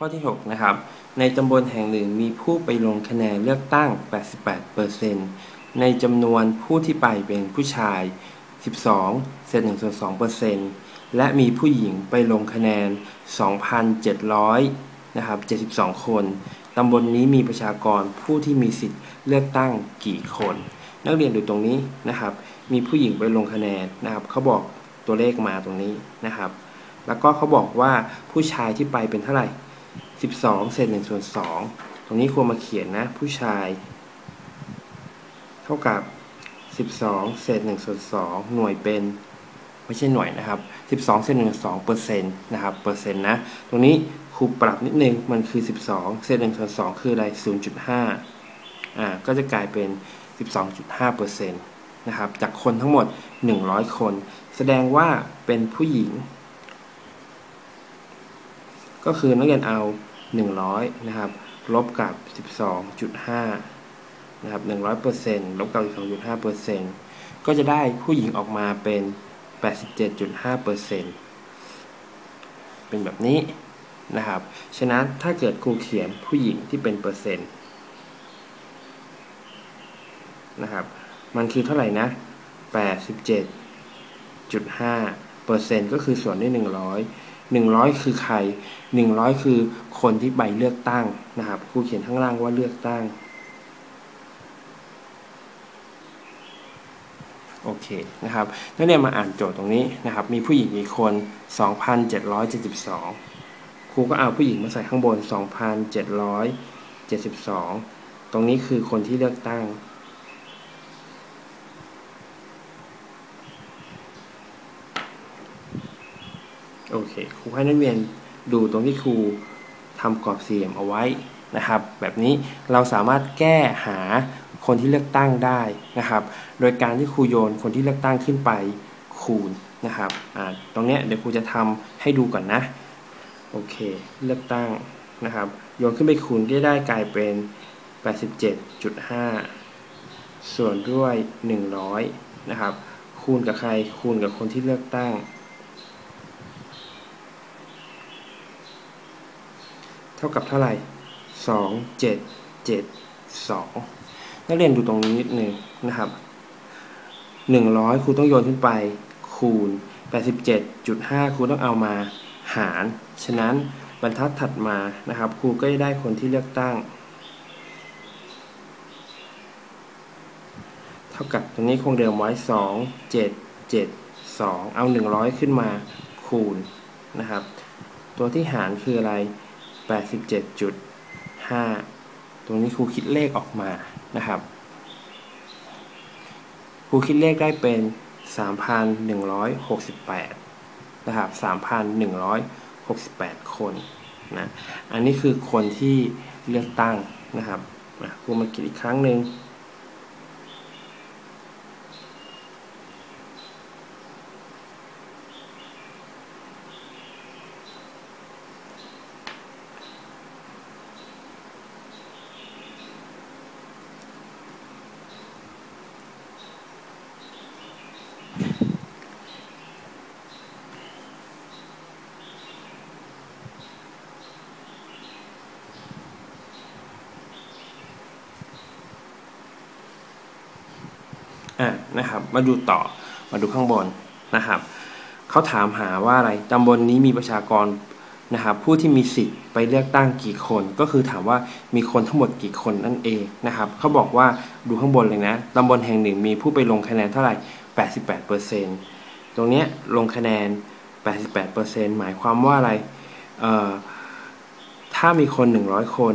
ข้อที่ 6 นะครับ ในตำบลแห่งหนึ่งมีผู้ไปลงคะแนนเลือกตั้ง 88%ในจำนวนผู้ที่ไปเป็นผู้ชาย 12เศษ1ส่วน2%และมีผู้หญิงไปลงคะแนน 2,700นะครับ72 คน ตำบลนนี้มีประชากรผู้ที่มีสิทธิ์เลือกตั้งกี่คน นักเรียนดูตรงนี้นะครับ มีผู้หญิงไปลงคะแนนนะครับ เขาบอกตัวเลขมาตรงนี้นะครับ แล้วก็เขาบอกว่าผู้ชายที่ไปเป็นเท่าไหร่ 12 เศษ1ส่วน2ตรงนี้ควรมาเขียนนะ ผู้ชาย เท่ากับ 12 เศษ1ส่วน2หน่วยเป็น ไม่ใช่หน่วยนะครับ 12 เศษ1ส่วน2เปอร์เซ็นต์นะครับ เปอร์เซ็นต์นะ ตรงนี้ครูปรับนิดนึง มันคือ 12 เศษ1ส่วน2คืออะไร 0.5 อ่า ก็จะกลายเป็น 12.5เปอร์เซ็นต์นะครับ จากคนทั้งหมด 100 คน แสดงว่าเป็นผู้หญิง ก็คือนักเรียนเอา 100 นะครับ ลบกับ 12.5 นะครับ 100%ลบกับ 12.5%ก็จะได้ผู้หญิงออกมาเป็น 87.5%เป็นแบบนี้นะครับ ฉะนั้นถ้าเกิดครูเขียนผู้หญิงที่เป็นเปอร์เซ็นต์นะครับ มันคือเท่าไหร่นะ 87.5%ก็คือส่วนด้วย100 100 คือใคร 100 คือคนที่ใบเลือกตั้งนะครับครูเขียนข้างล่างว่าเลือกตั้งโอเคนะครับนักเรียนมาอ่านโจทย์ตรงนี้นะครับ มีผู้หญิงกี่คน 2,772 ครูก็เอาผู้หญิงมาใส่ข้างบน 2,772 ตรงนี้คือคนที่เลือกตั้ง โอเคครูให้นักเรียนดูตรงที่ครูทำกรอบสี่เหลี่ยมเอาไว้นะครับ แบบนี้เราสามารถแก้หาคนที่เลือกตั้งได้นะครับ โดยการที่ครูโยนคนที่เลือกตั้งขึ้นไปคูณนะครับตรงนี้เดี๋ยวครูจะทำให้ดูก่อนนะโอเค เลือกตั้งนะครับโยนขึ้นไปคูณก็ได้กลายเป็น 87.5 ส่วนด้วย 100 นะครับ คูณกับใครคูณกับคนที่เลือกตั้ง เท่ากับเท่าไหร่สองเจ็ดเจ็ดสองนักเรียนดูตรงนี้นิดนึงนะครับหนึ่งร้อยครูต้องโยนขึ้นไป คูณแปดสิบเจ็ดจุดห้าครูต้องเอามาหาร ฉะนั้นบรรทัดถัดมานะครับครูก็จะได้คนที่เลือกตั้ง เท่ากับตรงนี้คงเดิมไว้สองเจ็ดเจ็ดสองเอาหนึ่งร้อยขึ้นมาคูณนะครับ ตัวที่หารคืออะไร 87.5ตรงนี้ครูคิดเลขออกมานะครับ ครูคิดเลขได้เป็น 3,168 นะครับ 3,168 คนนะ อันนี้คือคนที่เลือกตั้งนะครับครูมาคิดอีกครั้งหนึ่งอะ นะครับ มาดูต่อมาดูข้างบนนะครับเขาถามหาว่าอะไรตำบลนนี้มีประชากรนะครับผู้ที่มีสิทธิ์ไปเลือกตั้งกี่คน ก็คือถามว่ามีคนทั้งหมดกี่คนนั่นเองนะครับเขาบอกว่าดูข้างบนเลยนะตำบลแห่งหนึ่งมีผู้ไปลงคะแนนเท่าไหร่ 88%ตรงนี้ลงคะแนน 88%หมายความว่าอะไรเอ่อถ้ามีคน 100 คน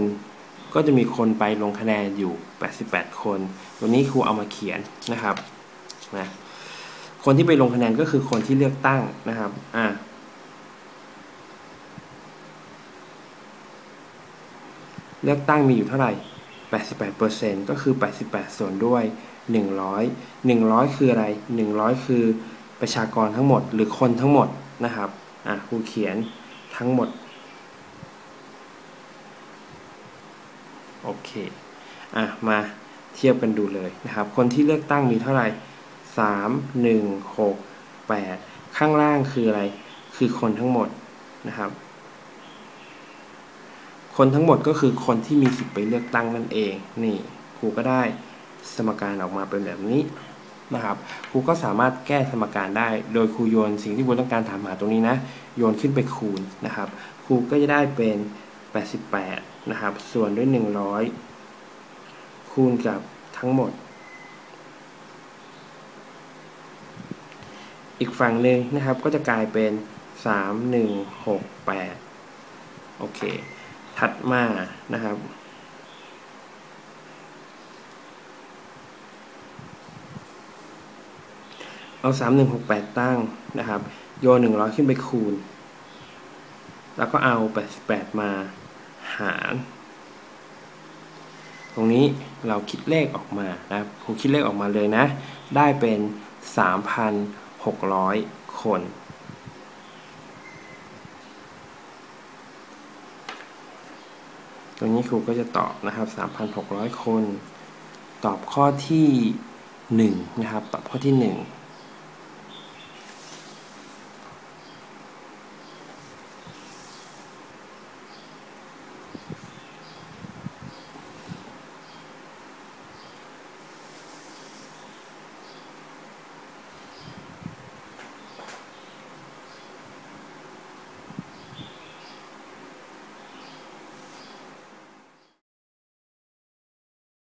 ก็จะมีคนไปลงคะแนนอยู่ 88 คน ตัวนี้ครูเอามาเขียนนะครับ นะคนที่ไปลงคะแนนก็คือคนที่เลือกตั้งนะครับอ่าเลือกตั้งมีอยู่เท่าไหร่ 88%ก็คือ 88 ส่วนด้วย 100 100 คืออะไร 100 คือประชากรทั้งหมดหรือคนทั้งหมดนะครับ อะครูเขียนทั้งหมด โอเค อะ มาเทียบกันดูเลยนะครับ คนที่เลือกตั้งมีเท่าไหร่ สามหนึ่งหกแปดข้างล่างคืออะไร คือคนทั้งหมดนะครับ คนทั้งหมดก็คือคนที่มีสิทธิ์ไปเลือกตั้งนั่นเอง นี่ครูก็ได้สมการออกมาเป็นแบบนี้นะครับ ครูก็สามารถแก้สมการได้ โดยครูโยนสิ่งที่ครูต้องการถามหาตรงนี้นะ โยนขึ้นไปคูณนะครับ ครูก็จะได้เป็น 88 นะครับ ส่วนด้วย 100 คูณกับทั้งหมด อีกฝั่งหนึ่งนะครับก็จะกลายเป็น 3168 โอเค ถัดมานะครับ เอา 3168 ตั้งนะครับ โยน100 ขึ้นไปคูณ แล้วก็เอา 88 มาหารตรงนี้เราคิดเลขออกมานะครับครูคิดเลขออกมาเลยนะ ได้เป็น 600 คน ตรงนี้ครูก็จะตอบนะครับ 3,600 คน ตอบข้อที่ 1 นะครับ ตอบข้อที่ 1